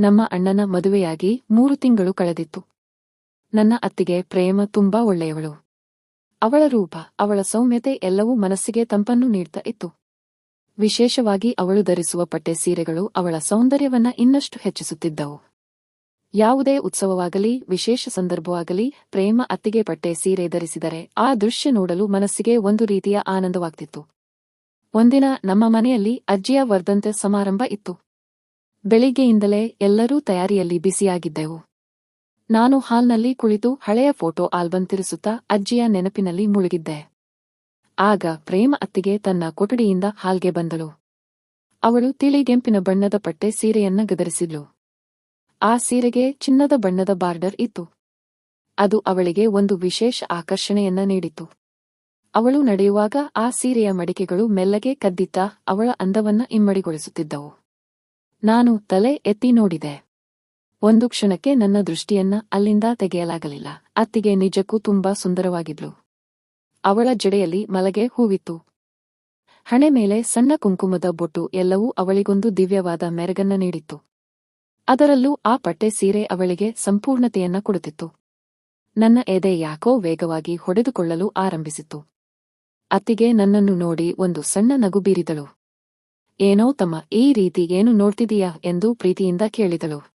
ನಮ್ಮ ಅಣ್ಣನ ಮದುವೆಯಾಗಿ ಮೂರು ತಿಂಗಳು ಕಳೆದಿತ್ತು. ನನ್ನ ಅತ್ತಿಗೆ ಪ್ರೇಮ ತುಂಬಾ ಒಳ್ಳೆಯವಳು. ಅವಳ ರೂಪ, ಅವಳ ಸೌಮ್ಯತೆ ಎಲ್ಲವೂ ಮನಸ್ಸಿಗೆ ತಂಪನ್ನು ನೀಡ್ತಾ ಇತ್ತು. ವಿಶೇಷವಾಗಿ ಅವಳು ಧರಿಸುವ ಪಟ್ಟೆ ಸೀರೆಗಳು ಅವಳ ಸೌಂದರ್ಯವನ್ನ ಇನ್ನಷ್ಟು ಹೆಚ್ಚಿಸುತ್ತಿದ್ದವು. ಯಾವುದೇ ಉತ್ಸವವಾಗಲಿ, ವಿಶೇಷ ಸಂದರ್ಭವಾಗಲಿ, ಪ್ರೇಮ ಅತ್ತಿಗೆ ಪಟ್ಟೆ ಸೀರೆ ಧರಿಸಿದರೆ ಆ ದೃಶ್ಯ ನೋಡಲು ಮನಸ್ಸಿಗೆ ಒಂದು ರೀತಿಯ ಆನಂದವಾಗ್ತಿತ್ತು. ಒಂದಿನ ನಮ್ಮ ಮನೆಯಲ್ಲಿ ಅಜ್ಜಿಯ ವರ್ಧಂತೆ ಸಮಾರಂಭ ಇತ್ತು. ಬೆಳಿಗ್ಗೆಯಿಂದಲೇ ಎಲ್ಲರೂ ತಯಾರಿಯಲ್ಲಿ ಬಿಸಿಯಾಗಿದ್ದೆವು ನಾನು ಹಾಲ್ನಲ್ಲಿ ಕುಳಿತು ಹಳೆಯ ಫೋಟೋ ಆಲ್ಬಂ ತಿರುಸುತ್ತಾ ಅಜ್ಜಿಯ ನೆನಪಿನಲ್ಲಿ ಮುಳುಗಿದ್ದೆ. ಆಗ ಪ್ರೇಮ ಅತ್ತಿಗೆ ತನ್ನ ಕೊಠಡಿಯಿಂದ ಹಾಲ್ಗೆ ಬಂದಳು. ಅವಳು ತಿಳಿಗೆಂಪಿನ ಬಣ್ಣದ ಪಟ್ಟೆ ಸೀರೆಯನ್ನ ಗದರಿಸಿದ್ಲು. ಆ ಸೀರೆಗೆ ಚಿನ್ನದ ಬಣ್ಣದ ಬಾರ್ಡರ್ ಇತ್ತು. ಅದು ಅವಳಿಗೆ ಒಂದು ವಿಶೇಷ ಆಕರ್ಷಣೆಯನ್ನ ನೀಡಿತು ಅವಳು ನಡೆಯುವಾಗ ಆ ಸೀರೆಯ ಮಡಿಕೆಗಳು ಮೆಲ್ಲಗೆ ಕದ್ದಿತ್ತ ಅವಳ ಅಂದವನ್ನ ಇಮ್ಮಡಿಗೊಳಿಸುತ್ತಿದ್ದವು. ನಾನು ತಲೆ ಎತ್ತಿ ನೋಡಿದೆ. ಒಂದು ಕ್ಷಣಕ್ಕೆ ನನ್ನ ದೃಷ್ಟಿಯನ್ನ ಅಲ್ಲಿಂದ ತೆಗೆಯಲಾಗಲಿಲ್ಲ. ಅತ್ತಿಗೆ ನಿಜಕ್ಕೂ ತುಂಬಾ ಸುಂದರವಾಗಿದ್ಲು. ಅವಳ ಜಡೆಯಲ್ಲಿ ಮಲಗೆ ಹೂವಿತ್ತು. ಹಣೆ ಮೇಲೆ ಸಣ್ಣ ಕುಂಕುಮದ ಬೊಟ್ಟು ಎಲ್ಲವೂ ಅವಳಿಗೊಂದು ದಿವ್ಯವಾದ ಮೆರಗನ್ನ ನೀಡಿತ್ತು. ಅದರಲ್ಲೂ ಆ ಪಟ್ಟೆ ಸೀರೆ ಅವಳಿಗೆ ಸಂಪೂರ್ಣತೆಯನ್ನ ಕೊಡುತ್ತಿತ್ತು. ನನ್ನ ಎದೆ ಯಾಕೋ ವೇಗವಾಗಿ ಹೊಡೆದುಕೊಳ್ಳಲು ಆರಂಭಿಸಿತು ಅತ್ತಿಗೆ ನನ್ನನ್ನು ನೋಡಿ ಒಂದು ಸಣ್ಣ ನಗು ಬೀರಿದಳು. ಏನೋ ತಮ್ಮ ಈ ರೀತಿ ಏನು ನೋಡ್ತಿದೀಯಾ ಎಂದು ಪ್ರೀತಿಯಿಂದ ಕೇಳಿದಳು.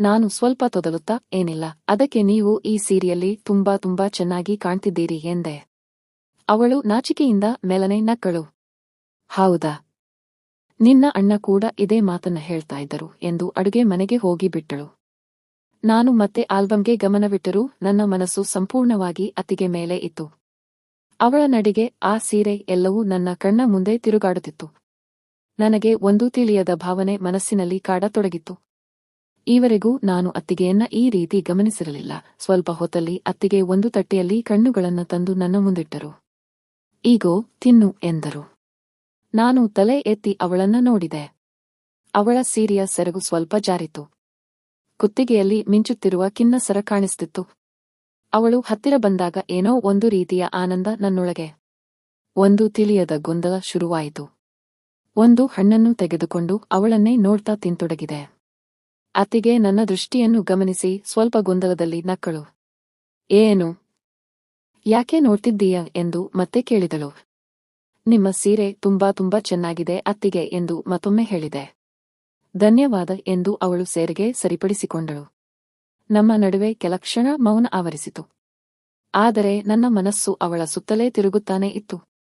ನಾನು ಸ್ವಲ್ಪ ತೊದಲುತ್ತಾ, ಏನಿಲ್ಲ, ಅದಕ್ಕೆ ನೀವು ಈ ಸೀರೆಯಲ್ಲಿ ತುಂಬಾ ತುಂಬಾ ಚೆನ್ನಾಗಿ ಕಾಣ್ತಿದ್ದೀರಿ ಎಂದೆ. ಅವಳು ನಾಚಿಕೆಯಿಂದ ಮೆಲನೆ ನಕ್ಕಳು. ಹೌದಾ? ನಿನ್ನ ಅಣ್ಣ ಕೂಡ ಇದೇ ಮಾತನ್ನ ಹೇಳ್ತಾ ಇದ್ದರು ಎಂದು ಅಡುಗೆ ಮನೆಗೆ ಹೋಗಿ ಬಿಟ್ಟಳು. ನಾನು ಮತ್ತೆ ಆಲ್ಬಂಗೆ ಗಮನವಿಟ್ಟರೂ ನನ್ನ ಮನಸ್ಸು ಸಂಪೂರ್ಣವಾಗಿ ಅತ್ತಿಗೆ ಮೇಲೆ ಇತ್ತು. ಅವಳ ನಡಿಗೆ, ಆ ಸೀರೆ ಎಲ್ಲವೂ ನನ್ನ ಕಣ್ಣ ಮುಂದೆ ತಿರುಗಾಡುತ್ತಿತ್ತು. ನನಗೆ ಒಂದು ತಿಳಿಯದ ಭಾವನೆ ಮನಸ್ಸಿನಲ್ಲಿ ಕಾಡತೊಡಗಿತ್ತು. ಈವರೆಗೂ ನಾನು ಅತ್ತಿಗೆಯನ್ನ ಈ ರೀತಿ ಗಮನಿಸಿರಲಿಲ್ಲ. ಸ್ವಲ್ಪ ಹೊತ್ತಲ್ಲಿ ಅತ್ತಿಗೆ ಒಂದು ತಟ್ಟೆಯಲ್ಲಿ ಕಣ್ಣುಗಳನ್ನು ತಂದು ನನ್ನ ಮುಂದಿಟ್ಟರು. ಈಗೋ, ತಿನ್ನು, ಎಂದರು. ನಾನು ತಲೆ ಎತ್ತಿ ಅವಳನ್ನ ನೋಡಿದೆ. ಅವಳ ಸೀರೆಯ ಸೆರಗು ಸ್ವಲ್ಪ ಜಾರಿತು ಕುತ್ತಿಗೆಯಲ್ಲಿ ಮಿಂಚುತ್ತಿರುವ ಕಿನ್ನಸರ ಕಾಣಿಸ್ತಿತ್ತು. ಅವಳು ಹತ್ತಿರ ಬಂದಾಗ ಏನೋ ಒಂದು ರೀತಿಯ ಆನಂದ ನನ್ನೊಳಗೆ. ಒಂದು ತಿಳಿಯದ ಗೊಂದಲ ಶುರುವಾಯಿತು. ಒಂದು ಹಣ್ಣನ್ನು ತೆಗೆದುಕೊಂಡು ಅವಳನ್ನೇ ನೋಡ್ತಾ ತಿಂತೊಡಗಿದೆ. ಅತ್ತಿಗೆ ನನ್ನ ದೃಷ್ಟಿಯನ್ನು ಗಮನಿಸಿ ಸ್ವಲ್ಪ ಗೊಂದಲದಲ್ಲಿ ನಕ್ಕಳು. ಏನು? ಯಾಕೆ ನೋಡ್ತಿದ್ದೀಯ ಎಂದು ಮತ್ತೆ ಕೇಳಿದಳು. ನಿಮ್ಮ ಸೀರೆ ತುಂಬಾ ತುಂಬಾ ಚೆನ್ನಾಗಿದೆ ಅತ್ತಿಗೆ ಎಂದು ಮತ್ತೊಮ್ಮೆ ಹೇಳಿದೆ. ಧನ್ಯವಾದ ಎಂದು ಅವಳು ಸೇರಿಗೆ ಸರಿಪಡಿಸಿಕೊಂಡಳು. ನಮ್ಮ ನಡುವೆ ಕೆಲಕ್ಷಣ ಮೌನ ಆವರಿಸಿತು. ಆದರೆ ನನ್ನ ಮನಸ್ಸು ಅವಳ ಸುತ್ತಲೇ ತಿರುಗುತ್ತಾನೆ ಇತ್ತು.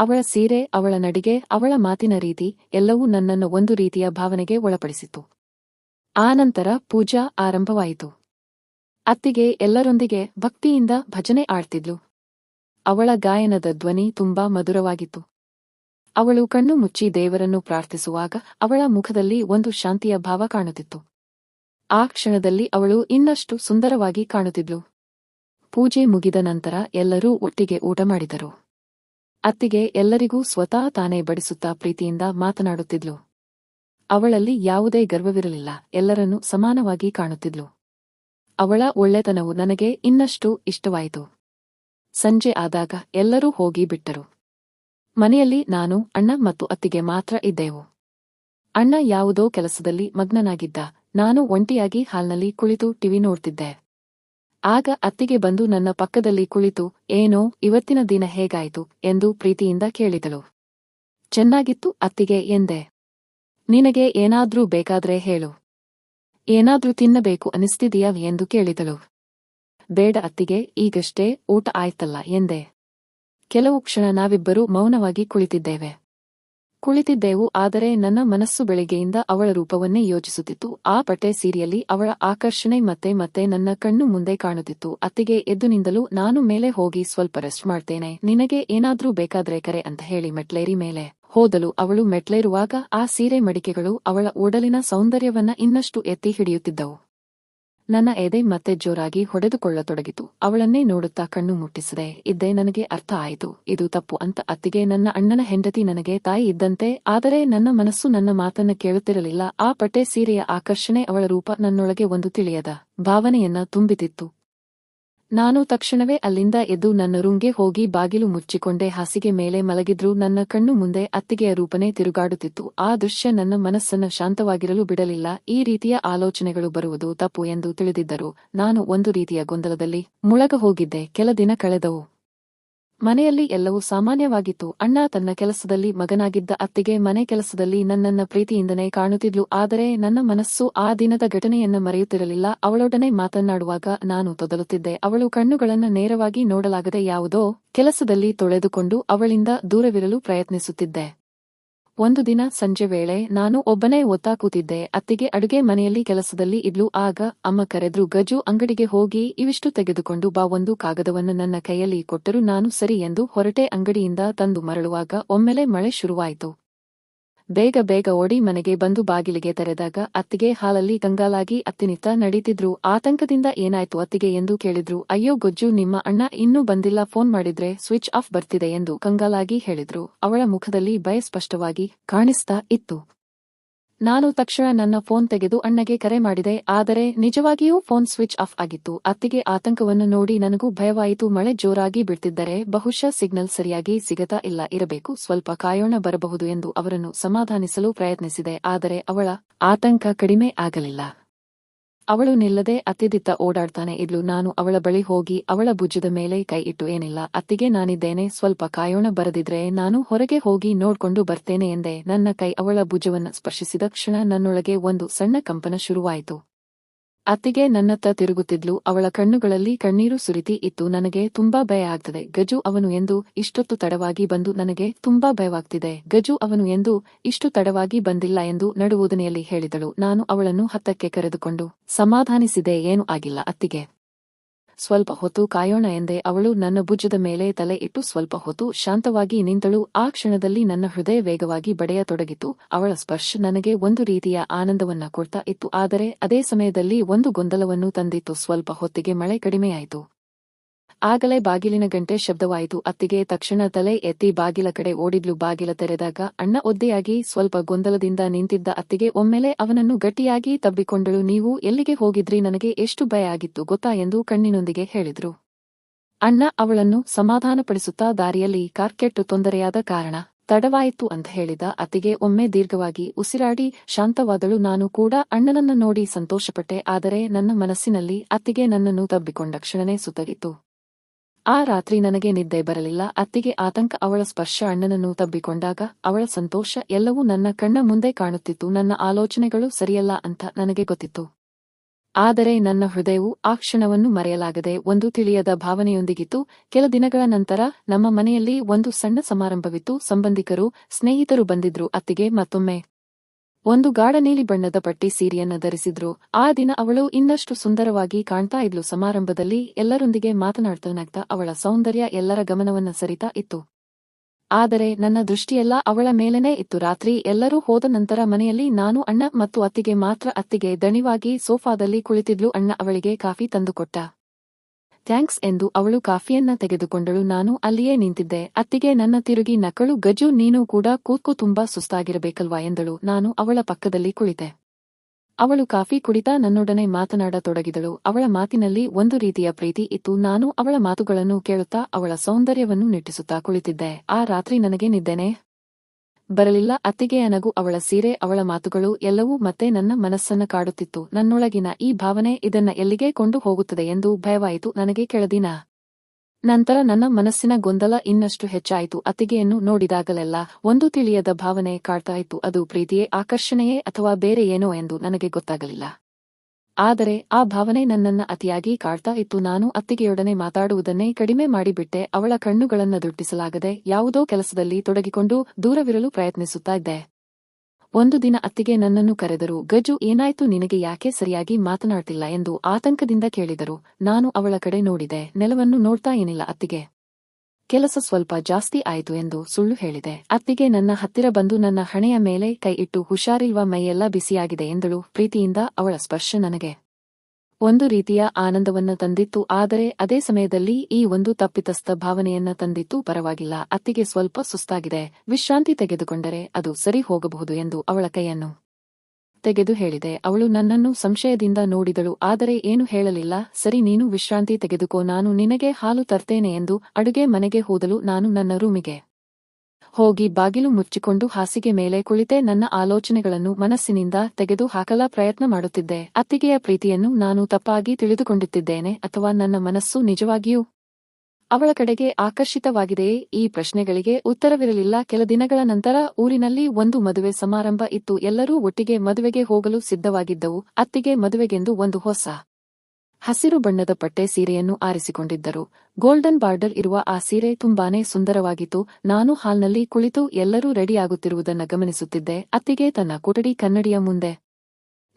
ಅವಳ ಸೀರೆ, ಅವಳ ನಡಿಗೆ, ಅವಳ ಮಾತಿನ ರೀತಿ ಎಲ್ಲವೂ ನನ್ನನ್ನು ಒಂದು ರೀತಿಯ ಭಾವನೆಗೆ ಒಳಪಡಿಸಿತು. ಆನಂತರ ಪೂಜಾ ಆರಂಭವಾಯಿತು. ಅತ್ತಿಗೆ ಎಲ್ಲರೊಂದಿಗೆ ಭಕ್ತಿಯಿಂದ ಭಜನೆ ಆಡ್ತಿದ್ಲು. ಅವಳ ಗಾಯನದ ಧ್ವನಿ ತುಂಬಾ ಮಧುರವಾಗಿತ್ತು. ಅವಳು ಕಣ್ಣು ಮುಚ್ಚಿ ದೇವರನ್ನು ಪ್ರಾರ್ಥಿಸುವಾಗ ಅವಳ ಮುಖದಲ್ಲಿ ಒಂದು ಶಾಂತಿಯ ಭಾವ ಕಾಣುತ್ತಿತ್ತು. ಆ ಕ್ಷಣದಲ್ಲಿ ಅವಳು ಇನ್ನಷ್ಟು ಸುಂದರವಾಗಿ ಕಾಣುತ್ತಿದ್ಲು. ಪೂಜೆ ಮುಗಿದ ನಂತರ ಎಲ್ಲರೂ ಒಟ್ಟಿಗೆ ಊಟ ಮಾಡಿದರು. ಅತ್ತಿಗೆ ಎಲ್ಲರಿಗೂ ಸ್ವತಃ ತಾನೇ ಬಡಿಸುತ್ತಾ ಪ್ರೀತಿಯಿಂದ ಮಾತನಾಡುತ್ತಿದ್ಲು. ಅವಳಲ್ಲಿ ಯಾವುದೇ ಗರ್ವವಿರಲಿಲ್ಲ, ಎಲ್ಲರನ್ನು ಸಮಾನವಾಗಿ ಕಾಣುತ್ತಿದ್ಲು. ಅವಳ ಒಳ್ಳೆತನವು ನನಗೆ ಇನ್ನಷ್ಟು ಇಷ್ಟವಾಯಿತು. ಸಂಜೆ ಆದಾಗ ಎಲ್ಲರೂ ಹೋಗಿ ಬಿಟ್ಟರು. ಮನೆಯಲ್ಲಿ ನಾನು, ಅಣ್ಣ ಮತ್ತು ಅತ್ತಿಗೆ ಮಾತ್ರ ಇದ್ದೆವು. ಅಣ್ಣ ಯಾವುದೋ ಕೆಲಸದಲ್ಲಿ ಮಗ್ನನಾಗಿದ್ದ, ನಾನು ಒಂಟಿಯಾಗಿ ಹಾಲ್ನಲ್ಲಿ ಕುಳಿತು ಟಿವಿ ನೋಡ್ತಿದ್ದೆ. ಆಗ ಅತ್ತಿಗೆ ಬಂದು ನನ್ನ ಪಕ್ಕದಲ್ಲಿ ಕುಳಿತು, ಏನೋ, ಇವತ್ತಿನ ದಿನ ಹೇಗಾಯಿತು? ಎಂದು ಪ್ರೀತಿಯಿಂದ ಕೇಳಿದಳು. ಚೆನ್ನಾಗಿತ್ತು ಅತ್ತಿಗೆ, ಎಂದೆ. ನಿನಗೆ ಏನಾದ್ರೂ ಬೇಕಾದ್ರೆ ಹೇಳು. ಏನಾದ್ರೂ ತಿನ್ನಬೇಕು ಅನಿಸ್ತಿದೀಯಾ? ಎಂದು ಕೇಳಿದಳು. ಬೇಡ ಅತ್ತಿಗೆ, ಈಗಷ್ಟೇ ಊಟ ಆಯ್ತಲ್ಲ, ಎಂದೆ. ಕೆಲವು ಕ್ಷಣ ನಾವಿಬ್ಬರೂ ಮೌನವಾಗಿ ಕುಳಿತಿದ್ದೇವೆ. ಕುಳಿತಿದ್ದೆವು, ಆದರೆ ನನ್ನ ಮನಸ್ಸು ಬೆಳಿಗ್ಗೆಯಿಂದ ಅವಳ ರೂಪವನ್ನೇ ಯೋಚಿಸುತ್ತಿತ್ತು. ಆ ಪಟ್ಟೆ ಸೀರೆಯಲ್ಲಿ ಅವಳ ಆಕರ್ಷಣೆ ಮತ್ತೆ ಮತ್ತೆ ನನ್ನ ಕಣ್ಣು ಮುಂದೆ ಕಾಣುತ್ತಿತ್ತು. ಅತ್ತಿಗೆ ಎದ್ದು ನಿಂದಲು ನಾನು ಮೇಲೆ ಹೋಗಿ ಸ್ವಲ್ಪ ರೆಸ್ಟ್ ಮಾಡ್ತೇನೆ. ನಿನಗೆ ಏನಾದ್ರೂ ಬೇಕಾದ್ರೆ ಕರೆ ಅಂತ ಹೇಳಿ ಮೆಟ್ಲೇರಿ ಮೇಲೆ ಹೋದಲು ಅವಳು ಮೆಟ್ಲೇರುವಾಗ ಆ ಸೀರೆ ಮಡಿಕೆಗಳು ಅವಳ ಓಡಲಿನ ಸೌಂದರ್ಯವನ್ನ ಇನ್ನಷ್ಟು ಎತ್ತಿ ಹಿಡಿಯುತ್ತಿದ್ದವು. ನನ್ನ ಎದೆ ಮತ್ತೆ ಜೋರಾಗಿ ಹೊಡೆದುಕೊಳ್ಳತೊಡಗಿತು. ಅವಳನ್ನೇ ನೋಡುತ್ತಾ ಕಣ್ಣು ಮುಟ್ಟಿಸಿದೆ, ಇದ್ದೆ ನನಗೆ ಅರ್ಥ ಆಯಿತು. ಇದು ತಪ್ಪು ಅಂತ ಅತ್ತಿಗೆ ನನ್ನ ಅಣ್ಣನ ಹೆಂಡತಿ ನನಗೆ ತಾಯಿ ಇದ್ದಂತೆ, ಆದರೆ ನನ್ನ ಮನಸ್ಸು ನನ್ನ ಮಾತನ್ನ ಕೇಳುತ್ತಿರಲಿಲ್ಲ. ಆ ಪಟ್ಟೆ ಸೀರೆಯ ಆಕರ್ಷಣೆ ಅವಳ ರೂಪ ನನ್ನೊಳಗೆ ಒಂದು ತಿಳಿಯದ ಭಾವನೆಯನ್ನ ತುಂಬಿತಿತ್ತು. ನಾನು ತಕ್ಷಣವೇ ಅಲ್ಲಿಂದ ಎದ್ದು ನನ್ನ ರೂಮ್ಗೆ ಹೋಗಿ ಬಾಗಿಲು ಮುಚ್ಚಿಕೊಂಡೆ. ಹಾಸಿಗೆ ಮೇಲೆ ಮಲಗಿದ್ರು ನನ್ನ ಕಣ್ಣು ಮುಂದೆ ಅತ್ತಿಗೆಯ ರೂಪನೇ ತಿರುಗಾಡುತ್ತಿತ್ತು. ಆ ದೃಶ್ಯ ನನ್ನ ಮನಸ್ಸನ್ನು ಶಾಂತವಾಗಿರಲು ಬಿಡಲಿಲ್ಲ. ಈ ರೀತಿಯ ಆಲೋಚನೆಗಳು ಬರುವುದು ತಪ್ಪು ಎಂದು ತಿಳಿದಿದ್ದರು. ನಾನು ಒಂದು ರೀತಿಯ ಗೊಂದಲದಲ್ಲಿ ಮುಳಗ ಹೋಗಿದ್ದೆ. ಕೆಲ ದಿನ ಕಳೆದವು. ಮನೆಯಲ್ಲಿ ಎಲ್ಲವೂ ಸಾಮಾನ್ಯವಾಗಿತ್ತು. ಅಣ್ಣ ತನ್ನ ಕೆಲಸದಲ್ಲಿ ಮಗನಾಗಿದ್ದ ಅತ್ತಿಗೆ ಮನೆ ಕೆಲಸದಲ್ಲಿ ನನ್ನನ್ನ ಪ್ರೀತಿಯಿಂದನೇ ಕಾಣುತ್ತಿದ್ಲು. ಆದರೆ ನನ್ನ ಮನಸ್ಸು ಆ ದಿನದ ಘಟನೆಯನ್ನ ಮರೆಯುತ್ತಿರಲಿಲ್ಲ. ಅವಳೊಡನೆ ಮಾತನಾಡುವಾಗ ನಾನು ತೊದಲುತ್ತಿದ್ದೆ. ಅವಳು ಕಣ್ಣುಗಳನ್ನು ನೇರವಾಗಿ ನೋಡಲಾಗದೆ ಯಾವುದೋ ಕೆಲಸದಲ್ಲಿ ತೊಳೆದುಕೊಂಡು ಅವಳಿಂದ ದೂರವಿರಲು ಪ್ರಯತ್ನಿಸುತ್ತಿದ್ದೆ. ಒಂದು ದಿನ ಸಂಜೆ ವೇಳೆ ನಾನು ಒಬ್ಬನೇ ಒತ್ತಾ ಕೂತಿದ್ದೆ. ಅತ್ತಿಗೆ ಅಡುಗೆ ಮನೆಯಲ್ಲಿ ಕೆಲಸದಲ್ಲಿ ಇದ್ಲು. ಆಗ ಅಮ್ಮ ಕರೆದ್ರು, ಗಜು, ಅಂಗಡಿಗೆ ಹೋಗಿ ಇವಿಷ್ಟು ತೆಗೆದುಕೊಂಡು ಬಾ. ಒಂದು ಕಾಗದವನ್ನು ನನ್ನ ಕೈಯಲ್ಲಿ ಕೊಟ್ಟರು ನಾನು ಸರಿ ಎಂದು ಹೊರಟೆ ಅಂಗಡಿಯಿಂದ ತಂದು ಮರಳುವಾಗ ಒಮ್ಮೆಲೆ ಮಳೆ ಶುರುವಾಯಿತು. ಬೇಗ ಬೇಗ ಓಡಿ ಮನೆಗೆ ಬಂದು ಬಾಗಿಲಿಗೆ ತೆರೆದಾಗ ಅತ್ತಿಗೆ ಹಾಲಲ್ಲಿ ಗಂಗಾಲಾಗಿ ಅತ್ತಿನಿತ್ತ ನಡೀತಿದ್ರು. ಆತಂಕದಿಂದ ಏನಾಯ್ತು ಅತ್ತಿಗೆ ಎಂದು ಕೇಳಿದ್ರು. ಅಯ್ಯೋ ಗೊಜ್ಜು, ನಿಮ್ಮ ಅಣ್ಣ ಇನ್ನೂ ಬಂದಿಲ್ಲ, ಫೋನ್ ಮಾಡಿದ್ರೆ ಸ್ವಿಚ್ ಆಫ್ ಬರ್ತಿದೆ ಎಂದು ಕಂಗಾಲಾಗಿ ಹೇಳಿದ್ರು. ಅವಳ ಮುಖದಲ್ಲಿ ಭಯ ಸ್ಪಷ್ಟವಾಗಿ ಕಾಣಿಸ್ತಾ ಇತ್ತು. ನಾನು ತಕ್ಷಣ ನನ್ನ ಫೋನ್ ತೆಗೆದು ಅಣ್ಣಗೆ ಕರೆ ಮಾಡಿದೆ, ಆದರೆ ನಿಜವಾಗಿಯೂ ಫೋನ್ ಸ್ವಿಚ್ ಆಫ್ ಆಗಿತ್ತು. ಅತ್ತಿಗೆ ಆತಂಕವನ್ನು ನೋಡಿ ನನಗೂ ಭಯವಾಯಿತು. ಮಳೆ ಜೋರಾಗಿ ಬಿಡ್ತಿದ್ದರೆ ಬಹುಶಃ ಸಿಗ್ನಲ್ ಸರಿಯಾಗಿ ಸಿಗತಾ ಇಲ್ಲ. ಇರಬೇಕು, ಸ್ವಲ್ಪ ಕಾಯೋಣ ಬರಬಹುದು ಎಂದು ಅವರನ್ನು ಸಮಾಧಾನಿಸಲು ಪ್ರಯತ್ನಿಸಿದೆ, ಆದರೆ ಅವಳ ಆತಂಕ ಕಡಿಮೆ ಆಗಲಿಲ್ಲ. ಅವಳು ನಿಲ್ಲದೆ ಅತ್ತಿದಿತ್ತ ಓಡಾಡ್ತಾನೆ. ಇದ್ಲು, ನಾನು ಅವಳ ಬಳಿ ಹೋಗಿ ಅವಳ ಭುಜದ ಮೇಲೆ ಕೈ ಇಟ್ಟು, ಏನಿಲ್ಲ, ಅತ್ತಿಗೆ ನಾನಿದ್ದೇನೆ, ಸ್ವಲ್ಪ ಕಾಯೋಣ ಬರದಿದ್ರೆ ನಾನು ಹೊರಗೆ ಹೋಗಿ ನೋಡ್ಕೊಂಡು ಬರ್ತೇನೆ ಎಂದೆ. ನನ್ನ ಕೈ ಅವಳ ಭುಜವನ್ನು ಸ್ಪರ್ಶಿಸಿದ ಕ್ಷಣ ನನ್ನೊಳಗೆ ಒಂದು ಸಣ್ಣ ಕಂಪನ ಶುರುವಾಯಿತು. ಅತ್ತಿಗೆ ನನ್ನತ್ತ ತಿರುಗುತ್ತಿದ್ಲು. ಅವಳ ಕಣ್ಣುಗಳಲ್ಲಿ ಕಣ್ಣೀರು ಸುರಿತಿ ಇತ್ತು. ನನಗೆ ತುಂಬಾ ಭಯ ಆಗ್ತದೆ. ಗಜು ಅವನು ಎಂದು ಇಷ್ಟೊತ್ತು ತಡವಾಗಿ ಬಂದು ನನಗೆ ತುಂಬಾ ಭಯವಾಗ್ತಿದೆ. ಗಜು ಅವನು ಎಂದು ಇಷ್ಟು ತಡವಾಗಿ ಬಂದಿಲ್ಲ ಎಂದು ನಡುವುದನೆಯಲ್ಲಿ ಹೇಳಿದಳು. ನಾನು ಅವಳನ್ನು ಹತ್ತಕ್ಕೆ ಕರೆದುಕೊಂಡು ಸಮಾಧಾನಿಸಿದೆ. ಏನೂ ಆಗಿಲ್ಲ. ಅತ್ತಿಗೆ ಸ್ವಲ್ಪ ಹೊತ್ತು ಕಾಯೋಣ ಎಂದೆ ಅವಳು ನನ್ನ ಭುಜದ ಮೇಲೆ ತಲೆ ಇಟ್ಟು ಸ್ವಲ್ಪ ಹೊತ್ತು ಶಾಂತವಾಗಿ ನಿಂತಳು. ಆ ಕ್ಷಣದಲ್ಲಿ ನನ್ನ ಹೃದಯ ವೇಗವಾಗಿ ಬಡೆಯತೊಡಗಿತು. ಅವಳ ಸ್ಪರ್ಶ ನನಗೆ ಒಂದು ರೀತಿಯ ಆನಂದವನ್ನ ಕೊಡ್ತಾ ಇತ್ತು. ಆದರೆ ಅದೇ ಸಮಯದಲ್ಲಿ ಒಂದು ಗೊಂದಲವನ್ನು ತಂದಿತ್ತು. ಸ್ವಲ್ಪ ಹೊತ್ತಿಗೆ ಮಳೆ ಕಡಿಮೆಯಾಯಿತು. ಆಗಲೇ ಬಾಗಿಲಿನ ಗಂಟೆ ಶಬ್ದವಾಯಿತು. ಅತ್ತಿಗೆ ತಕ್ಷಣ ತಲೆ ಎತ್ತಿ ಬಾಗಿಲ ಕಡೆ ಓಡಿದ್ಲು. ಬಾಗಿಲ ತೆರೆದಾಗ ಅಣ್ಣ ಒದ್ದೆಯಾಗಿ ಸ್ವಲ್ಪ ಗೊಂದಲದಿಂದ ನಿಂತಿದ್ದ ಅತ್ತಿಗೆ ಒಮ್ಮೆಲೆ ಅವನನ್ನು ಗಟ್ಟಿಯಾಗಿ ತಬ್ಬಿಕೊಂಡಳು. ನೀವು ಎಲ್ಲಿಗೆ ಹೋಗಿದ್ರಿ? ನನಗೆ ಎಷ್ಟು ಭಯ ಆಗಿತ್ತು ಗೊತ್ತಾ? ಎಂದು ಕಣ್ಣಿನೊಂದಿಗೆ ಹೇಳಿದ್ರು. ಅಣ್ಣ ಅವಳನ್ನು ಸಮಾಧಾನಪಡಿಸುತ್ತಾ ದಾರಿಯಲ್ಲಿ ಕಾರ್ಕೆಟ್ಟು ತೊಂದರೆಯಾದ ಕಾರಣ ತಡವಾಯಿತು ಅಂತ ಹೇಳಿದ ಅತ್ತಿಗೆ ಒಮ್ಮೆ ದೀರ್ಘವಾಗಿ ಉಸಿರಾಡಿ ಶಾಂತವಾದಳು. ನಾನು ಕೂಡ ಅಣ್ಣನನ್ನ ನೋಡಿ ಸಂತೋಷಪಟ್ಟೆ. ಆದರೆ ನನ್ನ ಮನಸ್ಸಿನಲ್ಲಿ ಅತ್ತಿಗೆ ನನ್ನನ್ನು ತಬ್ಬಿಕೊಂಡ ಕ್ಷಣನೇ ಸುತ್ತಗಿತ್ತು. ಆ ರಾತ್ರಿ ನನಗೆ ನಿದ್ದೆ ಬರಲಿಲ್ಲ. ಅತ್ತಿಗೆ ಆತಂಕ, ಅವಳ ಸ್ಪರ್ಶ ಅಣ್ಣನನ್ನು ತಬ್ಬಿಕೊಂಡಾಗ, ಅವಳ ಸಂತೋಷ ಎಲ್ಲವೂ ನನ್ನ ಕಣ್ಣ ಮುಂದೆ ಕಾಣುತ್ತಿತ್ತು. ನನ್ನ ಆಲೋಚನೆಗಳು ಸರಿಯಲ್ಲ ಅಂತ ನನಗೆ ಗೊತ್ತಿತ್ತು. ಆದರೆ ನನ್ನ ಹೃದಯವು ಆ ಕ್ಷಣವನ್ನು ಮರೆಯಲಾಗದೆ ಒಂದು ತಿಳಿಯದ ಭಾವನೆಯೊಂದಿಗಿತ್ತು. ಕೆಲ ದಿನಗಳ ನಂತರ ನಮ್ಮ ಮನೆಯಲ್ಲಿ ಒಂದು ಸಣ್ಣ ಸಮಾರಂಭವಿತ್ತು. ಸಂಬಂಧಿಕರು, ಸ್ನೇಹಿತರು ಬಂದಿದ್ರು. ಅತ್ತಿಗೆ ಮತ್ತೊಮ್ಮೆ ಒಂದು ಗಾಢ ನೀಲಿ ಬಣ್ಣದ ಪಟ್ಟಿ ಸೀರೆಯನ್ನು ಧರಿಸಿದ್ರು. ಆ ದಿನ ಅವಳು ಇನ್ನಷ್ಟು ಸುಂದರವಾಗಿ ಕಾಣ್ತಾ ಇದ್ಲು. ಸಮಾರಂಭದಲ್ಲಿ ಎಲ್ಲರೊಂದಿಗೆ ಮಾತನಾಡ್ತಾನಾಗ್ತಾ ಅವಳ ಸೌಂದರ್ಯ ಎಲ್ಲರ ಗಮನವನ್ನ ಸರಿತಾ ಇತ್ತು. ಆದರೆ ನನ್ನ ದೃಷ್ಟಿಯೆಲ್ಲ ಅವಳ ಮೇಲೇನೇ ಇತ್ತು. ರಾತ್ರಿ ಎಲ್ಲರೂ ಹೋದ ನಂತರ ಮನೆಯಲ್ಲಿ ನಾನು, ಅಣ್ಣ ಮತ್ತು ಅತ್ತಿಗೆ ಮಾತ್ರ ಅತ್ತಿಗೆ ದಣಿವಾಗಿ ಸೋಫಾದಲ್ಲಿ ಕುಳಿತಿದ್ಲು. ಅಣ್ಣ ಅವಳಿಗೆ ಕಾಫಿ ತಂದುಕೊಟ್ಟ ಥ್ಯಾಂಕ್ಸ್ ಎಂದು ಅವಳು ಕಾಫಿಯನ್ನ ತೆಗೆದುಕೊಂಡಳು. ನಾನು ಅಲ್ಲಿಯೇ ನಿಂತಿದ್ದೆ. ಅತ್ತಿಗೆ ನನ್ನ ತಿರುಗಿ ನಕಳು ಗಜು ನೀನು ಕೂಡ ಕೂತ್ಕೋ, ತುಂಬಾ ಸುಸ್ತಾಗಿರಬೇಕಲ್ವಾ? ಎಂದಳು. ನಾನು ಅವಳ ಪಕ್ಕದಲ್ಲಿ ಕುಳಿತೆ. ಅವಳು ಕಾಫಿ ಕುಡಿತಾ ನನ್ನೊಡನೆ ಮಾತನಾಡತೊಡಗಿದಳು ಅವಳ ಮಾತಿನಲ್ಲಿ ಒಂದು ರೀತಿಯ ಪ್ರೀತಿ ಇತ್ತು. ನಾನು ಅವಳ ಮಾತುಗಳನ್ನು ಕೇಳುತ್ತಾ ಅವಳ ಸೌಂದರ್ಯವನ್ನು ನಿಟ್ಟಿಸುತ್ತಾ ಕುಳಿತಿದ್ದೆ. ಆ ರಾತ್ರಿ ನನಗೆ ನಿದ್ದೆನೆ? ಬರಲಿಲ್ಲ. ಅತ್ತಿಗೆಯ ನಗು ಅವಳ ಸೀರೆ, ಅವಳ ಮಾತುಗಳು ಎಲ್ಲವೂ ಮತ್ತೆ ನನ್ನ ಮನಸ್ಸನ್ನ ಕಾಡುತ್ತಿತ್ತು. ನನ್ನೊಳಗಿನ ಈ ಭಾವನೆ ಇದನ್ನ ಎಲ್ಲಿಗೆ ಕೊಂಡು ಹೋಗುತ್ತದೆ ಎಂದು ಭಯವಾಯಿತು. ನನಗೆ ಕೆಳದಿನ ನಂತರ ನನ್ನ ಮನಸ್ಸಿನ ಗೊಂದಲ ಇನ್ನಷ್ಟು ಹೆಚ್ಚಾಯಿತು. ಅತ್ತಿಗೆಯನ್ನು ನೋಡಿದಾಗಲೆಲ್ಲ ಒಂದು ತಿಳಿಯದ ಭಾವನೆ ಕಾಡ್ತಾ ಇತ್ತು. ಅದು ಪ್ರೀತಿಯೇ, ಆಕರ್ಷಣೆಯೇ ಅಥವಾ ಬೇರೆ ಏನೋ ಎಂದು ನನಗೆ ಗೊತ್ತಾಗಲಿಲ್ಲ. ಆದರೆ ಆ ಭಾವನೆ ನನ್ನನ್ನ ಅತಿಯಾಗಿ ಕಾಡ್ತಾ ಇತ್ತು. ನಾನು ಅತ್ತಿಗೆಯೊಡನೆ ಮಾತಾಡುವುದನ್ನೇ ಕಡಿಮೆ ಮಾಡಿಬಿಟ್ಟೆ. ಅವಳ ಕಣ್ಣುಗಳನ್ನ ದುಟ್ಟಿಸಲಾಗದೆ ಯಾವುದೋ ಕೆಲಸದಲ್ಲಿ ತೊಡಗಿಕೊಂಡು ದೂರವಿರಲು ಪ್ರಯತ್ನಿಸುತ್ತಾ ಇದ್ದೆ. ಒಂದು ದಿನ ಅತ್ತಿಗೆ ನನ್ನನ್ನು ಕರೆದರು, ಗಜು, ಏನಾಯ್ತು? ನಿನಗೆ ಯಾಕೆ ಸರಿಯಾಗಿ ಮಾತನಾಡ್ತಿಲ್ಲ? ಎಂದು ಆತಂಕದಿಂದ ಕೇಳಿದರು. ನಾನು ಅವಳ ಕಡೆ ನೋಡಿದೆ. ನೆಲವನ್ನು ನೋಡ್ತಾ ಏನಿಲ್ಲ ಅತ್ತಿಗೆ. ಕೆಲಸ ಸ್ವಲ್ಪ ಜಾಸ್ತಿ ಆಯಿತು ಎಂದು ಸುಳ್ಳು ಹೇಳಿದೆ. ಅತ್ತಿಗೆ ನನ್ನ ಹತ್ತಿರ ಬಂದು ನನ್ನ ಹಣೆಯ ಮೇಲೆ ಕೈ ಇಟ್ಟು ಹುಷಾರಿಲ್ವ ಮೈಯೆಲ್ಲ ಬಿಸಿಯಾಗಿದೆ ಎಂದಳು ಪ್ರೀತಿಯಿಂದ ಅವಳ ಸ್ಪರ್ಶ ನನಗೆ. ಒಂದು ರೀತಿಯ ಆನಂದವನ್ನ ತಂದಿತ್ತು, ಆದರೆ ಅದೇ ಸಮಯದಲ್ಲಿ ಈ ಒಂದು ತಪ್ಪಿತಸ್ಥ ಭಾವನೆಯನ್ನ ತಂದಿತ್ತು ಪರವಾಗಿಲ್ಲ. ಅತ್ತಿಗೆ ಸ್ವಲ್ಪ ಸುಸ್ತಾಗಿದೆ. ವಿಶ್ರಾಂತಿ ತೆಗೆದುಕೊಂಡರೆ ಅದು ಸರಿ ಹೋಗಬಹುದು ಎಂದು ಅವಳ ಕೈಯನ್ನು ತೆಗೆದು ಹೇಳಿದೆ. ಅವಳು ನನ್ನನ್ನು ಸಂಶಯದಿಂದ ನೋಡಿದಳು. ಆದರೆ ಏನು ಹೇಳಲಿಲ್ಲ. ಸರಿ, ನೀನು ವಿಶ್ರಾಂತಿ ತೆಗೆದುಕೋ. ನಾನು ನಿನಗೆ ಹಾಲು ತರ್ತೇನೆ ಎಂದು ಅಡುಗೆ ಮನೆಗೆ ಹೋದಲು ನಾನು ನನ್ನ ರೂಮಿಗೆ ಹೋಗಿ ಬಾಗಿಲು ಮುಚ್ಚಿಕೊಂಡು ಹಾಸಿಗೆ ಮೇಲೆ ಕುಳಿತೆ ನನ್ನ ಆಲೋಚನೆಗಳನ್ನು ಮನಸ್ಸಿನಿಂದ ತೆಗೆದು ಹಾಕಲ ಪ್ರಯತ್ನ ಮಾಡುತ್ತಿದ್ದೆ. ಅತ್ತಿಗೆಯ ಪ್ರೀತಿಯನ್ನು ನಾನು ತಪ್ಪಾಗಿ ತಿಳಿದುಕೊಂಡಿದ್ದೇನೆ. ಅಥವಾ ನನ್ನ ಮನಸ್ಸು ನಿಜವಾಗಿಯೂ ಅವಳ ಕಡೆಗೆ ಆಕರ್ಷಿತವಾಗಿದೆಯೇ? ಈ ಪ್ರಶ್ನೆಗಳಿಗೆ ಉತ್ತರವಿರಲಿಲ್ಲ. ಕೆಲ ದಿನಗಳ ನಂತರ ಊರಿನಲ್ಲಿ ಒಂದು ಮದುವೆ ಸಮಾರಂಭ ಇತ್ತು. ಎಲ್ಲರೂ ಒಟ್ಟಿಗೆ ಮದುವೆಗೆ ಹೋಗಲು ಸಿದ್ಧವಾಗಿದ್ದವು. ಅತ್ತಿಗೆ ಮದುವೆಗೆಂದು ಒಂದು ಹೊಸ ಹಸಿರು ಬಣ್ಣದ ಪಟ್ಟೆ ಸೀರೆಯನ್ನು ಆರಿಸಿಕೊಂಡಿದ್ದರು. ಗೋಲ್ಡನ್ ಬಾರ್ಡರ್ ಇರುವ ಆ ಸೀರೆ ತುಂಬಾನೇ ಸುಂದರವಾಗಿತ್ತು. ನಾನು ಹಾಲ್ನಲ್ಲಿ ಕುಳಿತು ಎಲ್ಲರೂ ರೆಡಿಯಾಗುತ್ತಿರುವುದನ್ನು ಗಮನಿಸುತ್ತಿದ್ದೆ. ಅತ್ತಿಗೆ ತನ್ನ ಕೊಠಡಿ ಕನ್ನಡಿಯ ಮುಂದೆ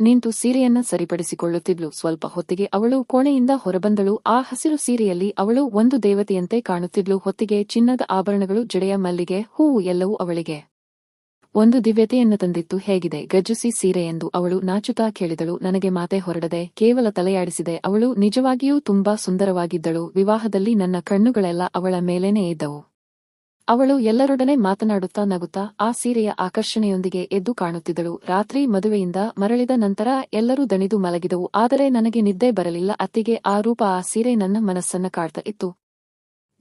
ನಿಂತು ಸೀರೆಯನ್ನ ಸರಿಪಡಿಸಿಕೊಳ್ಳುತ್ತಿದ್ಲು. ಸ್ವಲ್ಪ ಹೊತ್ತಿಗೆ ಅವಳು ಕೋಣೆಯಿಂದ ಹೊರಬಂದಳು. ಆ ಹಸಿರು ಸೀರೆಯಲ್ಲಿ ಅವಳು ಒಂದು ದೇವತೆಯಂತೆ ಕಾಣುತ್ತಿದ್ಲು. ಹೊತ್ತಿಗೆ ಚಿನ್ನದ ಆಭರಣಗಳು, ಜಡೆಯ ಮಲ್ಲಿಗೆ, ಹೂವು ಎಲ್ಲವೂ ಅವಳಿಗೆ. ಒಂದು ದಿವ್ಯತೆಯನ್ನು ತಂದಿತ್ತು. ಹೇಗಿದೆ? ಗಜ್ಜುಸಿ ಸೀರೆ ಎಂದು ಅವಳು ನಾಚುತ್ತಾ ಕೇಳಿದಳು. ನನಗೆ ಮಾತೆ ಹೊರಡದೆ, ಕೇವಲ ತಲೆಯಾಡಿಸಿದೆ. ಅವಳು ನಿಜವಾಗಿಯೂ ತುಂಬಾ ಸುಂದರವಾಗಿದ್ದಳು. ವಿವಾಹದಲ್ಲಿ ನನ್ನ ಕಣ್ಣುಗಳೆಲ್ಲ ಅವಳ ಮೇಲೇನೇ ಇದ್ದವು. ಅವಳು ಎಲ್ಲರೊಡನೆ ಮಾತನಾಡುತ್ತಾ ನಗುತ್ತಾ ಆ ಸೀರೆಯ ಆಕರ್ಷಣೆಯೊಂದಿಗೆ ಎದ್ದು ಕಾಣುತ್ತಿದ್ದಳು. ರಾತ್ರಿ ಮದುವೆಯಿಂದ ಮರಳಿದ ನಂತರ ಎಲ್ಲರೂ ದಣಿದು ಮಲಗಿದವು. ಆದರೆ ನನಗೆ ನಿದ್ದೆ ಬರಲಿಲ್ಲ. ಅತ್ತಿಗೆ ಆ ರೂಪ, ಆ ಸೀರೆ ನನ್ನ ಮನಸ್ಸನ್ನ ಕಾಡ್ತಾ ಇತ್ತು.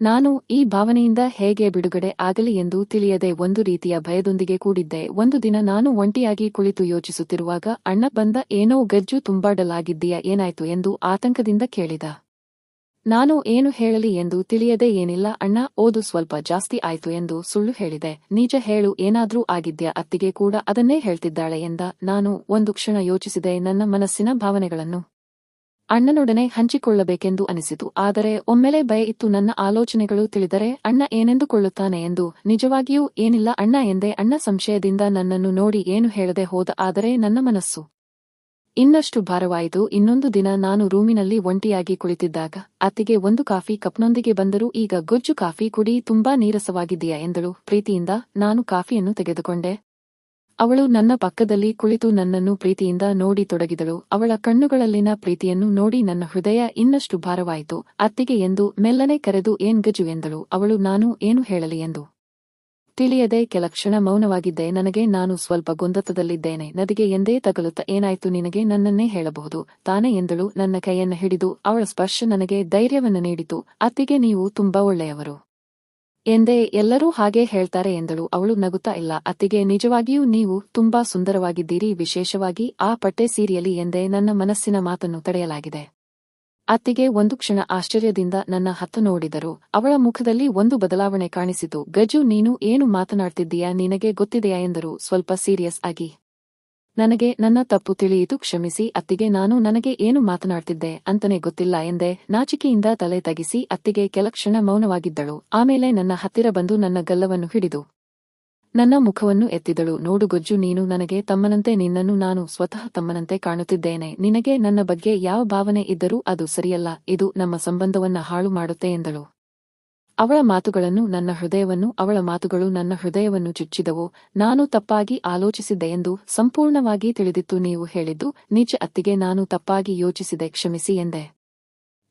ನಾನು ಈ ಭಾವನೆಯಿಂದ ಹೇಗೆ ಬಿಡುಗಡೆ ಆಗಲಿ ಎಂದು ತಿಳಿಯದೆ ಒಂದು ರೀತಿಯ ಭಯದೊಂದಿಗೆ ಕೂಡಿದ್ದೆ. ಒಂದು ದಿನ ನಾನು ಒಂಟಿಯಾಗಿ ಕುಳಿತು ಯೋಚಿಸುತ್ತಿರುವಾಗ, ಅಣ್ಣ ಬಂದ ಏನೋ ಗಜ್ಜು ತುಂಬಾಡಲಾಗಿದ್ದೀಯಾ? ಏನಾಯ್ತು? ಎಂದು ಆತಂಕದಿಂದ ಕೇಳಿದ. ನಾನು ಏನು ಹೇಳಲಿ ಎಂದು ತಿಳಿಯದೆ ಏನಿಲ್ಲ, ಅಣ್ಣ, ಓದು ಸ್ವಲ್ಪ ಜಾಸ್ತಿ ಆಯ್ತು ಎಂದು ಸುಳ್ಳು ಹೇಳಿದೆ. ನಿಜ ಹೇಳು, ಏನಾದ್ರೂ ಆಗಿದ್ಯಾ? ಅತ್ತಿಗೆ ಕೂಡ ಅದನ್ನೇ ಹೇಳ್ತಿದ್ದಾಳೆ ಎಂದ. ನಾನು ಒಂದು ಕ್ಷಣ ಯೋಚಿಸಿದೆ, ನನ್ನ ಮನಸ್ಸಿನ ಭಾವನೆಗಳನ್ನು. ಅಣ್ಣನೊಡನೆ ಹಂಚಿಕೊಳ್ಳಬೇಕೆಂದು ಅನಿಸಿತು. ಆದರೆ ಒಮ್ಮೆಲೆ ಭಯ ಇತ್ತು, ನನ್ನ ಆಲೋಚನೆಗಳು ತಿಳಿದರೆ ಅಣ್ಣ ಏನೆಂದುಕೊಳ್ಳುತ್ತಾನೆ ಎಂದು. ನಿಜವಾಗಿಯೂ ಏನಿಲ್ಲ ಅಣ್ಣ ಎಂದೇ, ಅಣ್ಣ ಸಂಶಯದಿಂದ ನನ್ನನ್ನು ನೋಡಿ ಏನು ಹೇಳದೆ ಹೋದ, ಆದರೆ ನನ್ನ ಮನಸ್ಸು ಇನ್ನಷ್ಟು ಭಾರವಾಯಿತು. ಇನ್ನೊಂದು ದಿನ ನಾನು ರೂಮಿನಲ್ಲಿ ಒಂಟಿಯಾಗಿ ಕುಳಿತಿದ್ದಾಗ ಅತ್ತಿಗೆ ಒಂದು ಕಾಫಿ ಕಪ್ನೊಂದಿಗೆ ಬಂದರೂ, ಈಗ ಗೊಜ್ಜು ಕಾಫಿ ಕುಡಿ, ತುಂಬಾ ನೀರಸವಾಗಿದ್ದೀಯಾ? ಎಂದಳು. ಪ್ರೀತಿಯಿಂದ ನಾನು ಕಾಫಿಯನ್ನು ತೆಗೆದುಕೊಂಡೆ. ಅವಳು ನನ್ನ ಪಕ್ಕದಲ್ಲಿ ಕುಳಿತು ನನ್ನನ್ನು ಪ್ರೀತಿಯಿಂದ ನೋಡಿ ತೊಡಗಿದಳು. ಅವಳ ಕಣ್ಣುಗಳಲ್ಲಿನ ಪ್ರೀತಿಯನ್ನು ನೋಡಿ ನನ್ನ ಹೃದಯ ಇನ್ನಷ್ಟು ಭಾರವಾಯಿತು. ಅತ್ತಿಗೆ ಎಂದು ಮೆಲ್ಲನೆ ಕರೆದು, ಏನ್ ಗಜು ಎಂದಳು. ಅವಳು, ನಾನು ಏನು ಹೇಳಲಿ? ಎಂದು. ತಿಳಿಯದೆ ಕೆಲಕ್ಷಣ ಮೌನವಾಗಿದ್ದೆ, ನನಗೆ ನಾನು ಸ್ವಲ್ಪ ಗೊಂದತದಲ್ಲಿದ್ದೇನೆ ನದಿಗೆ ಎಂದೇ ತಗಲುತ್ತ ಏನಾಯ್ತು ನಿನಗೆ? ನನ್ನನ್ನೇ ಹೇಳಬಹುದು. ತಾನೇ ಎಂದಳು, ನನ್ನ ಕೈಯನ್ನು ಹಿಡಿದು, ಅವಳ ಸ್ಪರ್ಶ ನನಗೆ ಧೈರ್ಯವನ್ನು ನೀಡಿತು. ಅತ್ತಿಗೆ ನೀವು ತುಂಬಾ ಒಳ್ಳೆಯವರು ಎಂದೇ ಎಲ್ಲರೂ ಹಾಗೆ ಹೇಳ್ತಾರೆ ಎಂದಳು. ಅವಳು ನಗುತ್ತಾ ಇಲ್ಲ. ಅತ್ತಿಗೆ, ನಿಜವಾಗಿಯೂ ನೀವು ತುಂಬಾ ಸುಂದರವಾಗಿದ್ದೀರಿ. ವಿಶೇಷವಾಗಿ ಆ ಪಟ್ಟೆ ಸೀರಿಯಲಿ ಎಂದೇ ನನ್ನ ಮನಸ್ಸಿನ ಮಾತನ್ನು ತಡೆಯಲಾಗಿದೆ. ಅತ್ತಿಗೆ ಒಂದು ಕ್ಷಣ ಆಶ್ಚರ್ಯದಿಂದ ನನ್ನ ಹತ್ತು ನೋಡಿದರು. ಅವಳ ಮುಖದಲ್ಲಿ ಒಂದು ಬದಲಾವಣೆ ಕಾಣಿಸಿತು. ಗಜು, ನೀನು ಏನು ಮಾತನಾಡ್ತಿದ್ದೀಯಾ? ನಿನಗೆ ಗೊತ್ತಿದೆಯಾ ಎಂದರು. ಸ್ವಲ್ಪ ಸೀರಿಯಸ್ ಆಗಿ. ನನಗೆ ನನ್ನ ತಪ್ಪು ತಿಳಿಯಿತು. ಕ್ಷಮಿಸಿ, ಅತ್ತಿಗೆ ನಾನು ನನಗೆ ಏನು ಮಾತನಾಡ್ತಿದ್ದೆ ಅಂತನೇ ಗೊತ್ತಿಲ್ಲ ಎಂದೆ. ನಾಚಿಕೆಯಿಂದ ತಲೆ ತಗಿಸಿ ಅತ್ತಿಗೆ ಕೆಲ ಕ್ಷಣ ಮೌನವಾಗಿದ್ದಳು. ಆಮೇಲೆ ನನ್ನ ಹತ್ತಿರ ಬಂದು ನನ್ನ ಗಲ್ಲವನ್ನು ಹಿಡಿದು ನನ್ನ ಮುಖವನ್ನು ಎತ್ತಿದಳು. ನೋಡು ಗೊಜ್ಜು, ನೀನು ನನಗೆ ತಮ್ಮನಂತೆ, ನಿನ್ನನ್ನು ನಾನು ಸ್ವತಃ ತಮ್ಮನಂತೆ ಕಾಣುತ್ತಿದ್ದೇನೆ. ನಿನಗೆ ನನ್ನ ಬಗ್ಗೆ ಯಾವ ಭಾವನೆ ಇದ್ದರೂ ಅದು ಸರಿಯಲ್ಲ. ಇದು ನಮ್ಮ ಸಂಬಂಧವನ್ನ ಹಾಳು ಮಾಡುತ್ತೆ ಎಂದಳು. ಅವಳ ಮಾತುಗಳನ್ನು, ನನ್ನ ಹೃದಯವನ್ನು, ಅವಳ ಮಾತುಗಳು ನನ್ನ ಹೃದಯವನ್ನು ಚುಚ್ಚಿದವು. ನಾನು ತಪ್ಪಾಗಿ ಆಲೋಚಿಸಿದ್ದೆ ಎಂದು ಸಂಪೂರ್ಣವಾಗಿ ತಿಳಿದಿತ್ತು. ನೀವು ಹೇಳಿದ್ದು, ನಿಜ, ಅತ್ತಿಗೆ ನಾನು ತಪ್ಪಾಗಿ ಯೋಚಿಸಿದೆ, ಕ್ಷಮಿಸಿ ಎಂದೆ.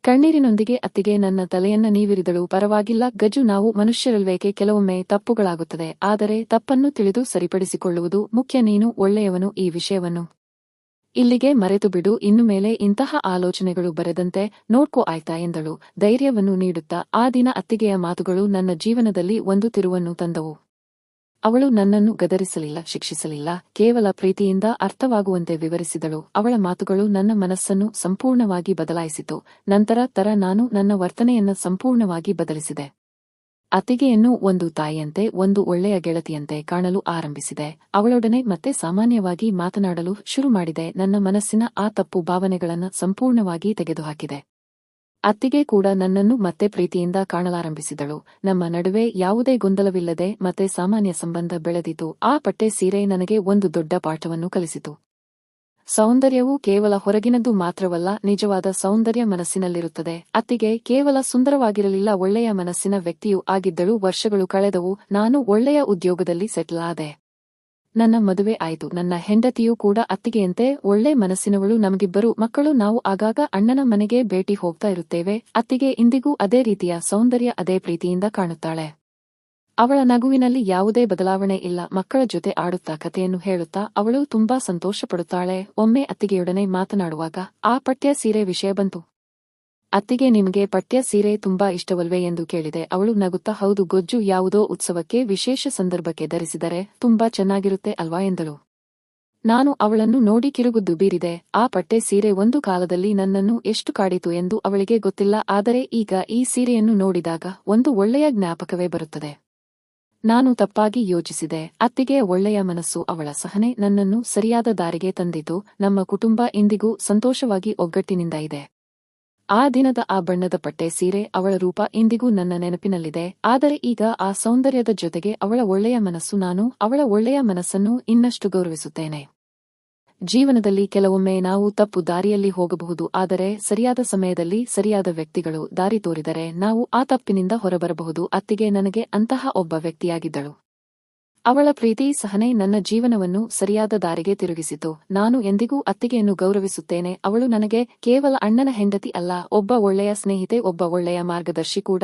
ಕಣ್ಣೀರಿನೊಂದಿಗೆ ಅತ್ತಿಗೆ ನನ್ನ ತಲೆಯನ್ನ ನೀವಿರಿದಳು. ಪರವಾಗಿಲ್ಲ, ಗಜು ನಾವು ಮನುಷ್ಯರಲ್ವೇಕೆ ಕೆಲವೊಮ್ಮೆ ತಪ್ಪುಗಳಾಗುತ್ತದೆ. ಆದರೆ ತಪ್ಪನ್ನು ತಿಳಿದು ಸರಿಪಡಿಸಿಕೊಳ್ಳುವುದು ಮುಖ್ಯ. ನೀನು ಒಳ್ಳೆಯವನು ಈ ವಿಷಯವನ್ನು ಇಲ್ಲಿಗೆ ಮರೆತು ಬಿಡು. ಇನ್ನು ಮೇಲೆ ಇಂತಹ ಆಲೋಚನೆಗಳು ಬರೆದಂತೆ ನೋಡ್ಕೋ ಆಯ್ತಾ ಎಂದಳು. ಧೈರ್ಯವನ್ನು ನೀಡುತ್ತಾ ಆ ದಿನ ಅತ್ತಿಗೆಯ ಮಾತುಗಳು ನನ್ನ ಜೀವನದಲ್ಲಿ ಒಂದು ತಿರುವನ್ನು ತಂದವು. ಅವಳು ನನ್ನನ್ನು ಗದರಿಸಲಿಲ್ಲ, ಶಿಕ್ಷಿಸಲಿಲ್ಲ, ಕೇವಲ ಪ್ರೀತಿಯಿಂದ ಅರ್ಥವಾಗುವಂತೆ ವಿವರಿಸಿದಳು. ಅವಳ ಮಾತುಗಳು ನನ್ನ ಮನಸ್ಸನ್ನು ಸಂಪೂರ್ಣವಾಗಿ ಬದಲಾಯಿಸಿತು. ನಂತರ ತರ ನಾನು ನನ್ನ ವರ್ತನೆಯನ್ನು ಸಂಪೂರ್ಣವಾಗಿ ಬದಲಿಸಿದೆ. ಅತ್ತಿಗೆಯನ್ನು ಒಂದು ತಾಯಿಯಂತೆ, ಒಂದು ಒಳ್ಳೆಯ ಗೆಳತಿಯಂತೆ ಕಾಣಲು ಆರಂಭಿಸಿದೆ. ಅವಳೊಡನೆ ಮತ್ತೆ ಸಾಮಾನ್ಯವಾಗಿ ಮಾತನಾಡಲು ಶುರು ಮಾಡಿದೆ ನನ್ನ ಮನಸ್ಸಿನ ಆ ತಪ್ಪು ಭಾವನೆಗಳನ್ನು ಸಂಪೂರ್ಣವಾಗಿ ತೆಗೆದುಹಾಕಿದೆ. ಅತ್ತಿಗೆ ಕೂಡ ನನ್ನನ್ನು ಮತ್ತೆ ಪ್ರೀತಿಯಿಂದ ಕಾಣಲಾರಂಭಿಸಿದಳು. ನಮ್ಮ ನಡುವೆ ಯಾವುದೇ ಗೊಂದಲವಿಲ್ಲದೆ ಮತ್ತೆ ಸಾಮಾನ್ಯ ಸಂಬಂಧ ಬೆಳೆದಿತು. ಆ ಪಟ್ಟೆ ಸೀರೆ ನನಗೆ ಒಂದು ದೊಡ್ಡ ಪಾಠವನ್ನು ಕಲಿಸಿತು. ಸೌಂದರ್ಯವು ಕೇವಲ ಹೊರಗಿನದ್ದು ಮಾತ್ರವಲ್ಲ, ನಿಜವಾದ ಸೌಂದರ್ಯ ಮನಸ್ಸಿನಲ್ಲಿರುತ್ತದೆ. ಅತ್ತಿಗೆ ಕೇವಲ ಸುಂದರವಾಗಿರಲಿಲ್ಲ, ಒಳ್ಳೆಯ ಮನಸ್ಸಿನ ವ್ಯಕ್ತಿಯೂ ಆಗಿದ್ದಳು. ವರ್ಷಗಳು ಕಳೆದವು, ನಾನು ಒಳ್ಳೆಯ ಉದ್ಯೋಗದಲ್ಲಿ ಸೆಟ್ಲಾದೆ ನನ್ನ ಮದುವೆ ಆಯಿತು. ನನ್ನ ಹೆಂಡತಿಯೂ ಕೂಡ ಅತ್ತಿಗೆಯಂತೆ ಒಳ್ಳೆ ಮನಸ್ಸಿನವಳು. ನಮಗಿಬ್ಬರು ಮಕ್ಕಳು. ನಾವು ಆಗಾಗ ಅಣ್ಣನ ಮನೆಗೆ ಭೇಟಿ ಹೋಗ್ತಾ ಇರುತ್ತೇವೆ. ಅತ್ತಿಗೆ ಇಂದಿಗೂ ಅದೇ ರೀತಿಯ ಸೌಂದರ್ಯ, ಅದೇ ಪ್ರೀತಿಯಿಂದ ಕಾಣುತ್ತಾಳೆ. ಅವಳ ನಗುವಿನಲ್ಲಿ ಯಾವುದೇ ಬದಲಾವಣೆ ಇಲ್ಲ. ಮಕ್ಕಳ ಜೊತೆ ಆಡುತ್ತಾ ಕಥೆಯನ್ನು ಹೇಳುತ್ತಾ ಅವಳು ತುಂಬಾ ಸಂತೋಷಪಡುತ್ತಾಳೆ. ಒಮ್ಮೆ ಅತ್ತಿಗೆಯೊಡನೆ ಮಾತನಾಡುವಾಗ ಆ ಪಠ್ಯ ಸೀರೆ ವಿಷಯ ಬಂತು. ಅತ್ತಿಗೆ ನಿಮಗೆ ಪಠ್ಯ ಸೀರೆ ತುಂಬಾ ಇಷ್ಟವಲ್ವೇ ಎಂದು ಕೇಳಿದೆ. ಅವಳು ನಗುತ್ತಾ, ಹೌದು, ಗೊಜ್ಜು ಯಾವುದೋ ಉತ್ಸವಕ್ಕೆ ವಿಶೇಷ ಸಂದರ್ಭಕ್ಕೆ ಧರಿಸಿದರೆ ತುಂಬಾ ಚೆನ್ನಾಗಿರುತ್ತೆ ಅಲ್ವಾ? ಎಂದಳು. ನಾನು ಅವಳನ್ನು ನೋಡಿ ಕಿರುಗುದ್ದು ಬೀರಿದೆ. ಆ ಪಟ್ಟೆ ಸೀರೆ ಒಂದು ಕಾಲದಲ್ಲಿ ನನ್ನನ್ನು ಎಷ್ಟು ಕಾಡಿತು ಎಂದು ಅವಳಿಗೆ ಗೊತ್ತಿಲ್ಲ. ಆದರೆ ಈಗ ಈ ಸೀರೆಯನ್ನು ನೋಡಿದಾಗ ಒಂದು ಒಳ್ಳೆಯ ಜ್ಞಾಪಕವೇ ಬರುತ್ತದೆ. ನಾನು ತಪ್ಪಾಗಿ ಯೋಚಿಸಿದೆ. ಅತ್ತಿಗೆ ಒಳ್ಳೆಯ ಮನಸ್ಸು, ಅವಳ ಸಹನೆ ನನ್ನನ್ನು ಸರಿಯಾದ ದಾರಿಗೆ ತಂದಿತು. ನಮ್ಮ ಕುಟುಂಬ ಇಂದಿಗೂ ಸಂತೋಷವಾಗಿ ಒಗ್ಗಟ್ಟಿನಿಂದ ಇದೆ. ಆ ದಿನದ ಆ ಬಣ್ಣದ ಪಟ್ಟೆ ಸೀರೆ ಅವಳ ರೂಪ ಇಂದಿಗೂ ನನ್ನ ನೆನಪಿನಲ್ಲಿದೆ. ಆದರೆ ಈಗ ಆ ಸೌಂದರ್ಯದ ಜೊತೆಗೆ ಅವಳ ಒಳ್ಳೆಯ ಮನಸ್ಸು ನಾನು ಅವಳ ಒಳ್ಳೆಯ ಮನಸ್ಸನ್ನು ಇನ್ನಷ್ಟು ಗೌರವಿಸುತ್ತೇನೆ. ಜೀವನದಲ್ಲಿ ಕೆಲವೊಮ್ಮೆ ನಾವು ತಪ್ಪು ದಾರಿಯಲ್ಲಿ ಹೋಗಬಹುದು. ಆದರೆ ಸರಿಯಾದ ಸಮಯದಲ್ಲಿ ಸರಿಯಾದ ವ್ಯಕ್ತಿಗಳು ದಾರಿ ತೋರಿದರೆ ನಾವು ಆ ತಪ್ಪಿನಿಂದ ಹೊರಬರಬಹುದು. ಅತ್ತಿಗೆ ನನಗೆ ಅಂತಹ ಒಬ್ಬ ವ್ಯಕ್ತಿಯಾಗಿದ್ದಳು. ಅವಳ ಪ್ರೀತಿ ಸಹನೆ ನನ್ನ ಜೀವನವನ್ನು ಸರಿಯಾದ ದಾರಿಗೆ ತಿರುಗಿಸಿತು. ನಾನು ಎಂದಿಗೂ ಅತ್ತಿಗೆಯನ್ನು ಗೌರವಿಸುತ್ತೇನೆ. ಅವಳು ನನಗೆ ಕೇವಲ ಅಣ್ಣನ ಹೆಂಡತಿ ಅಲ್ಲ, ಒಬ್ಬ ಒಳ್ಳೆಯ ಸ್ನೇಹಿತೆ, ಒಬ್ಬ ಒಳ್ಳೆಯ ಮಾರ್ಗದರ್ಶಿ ಕೂಡ.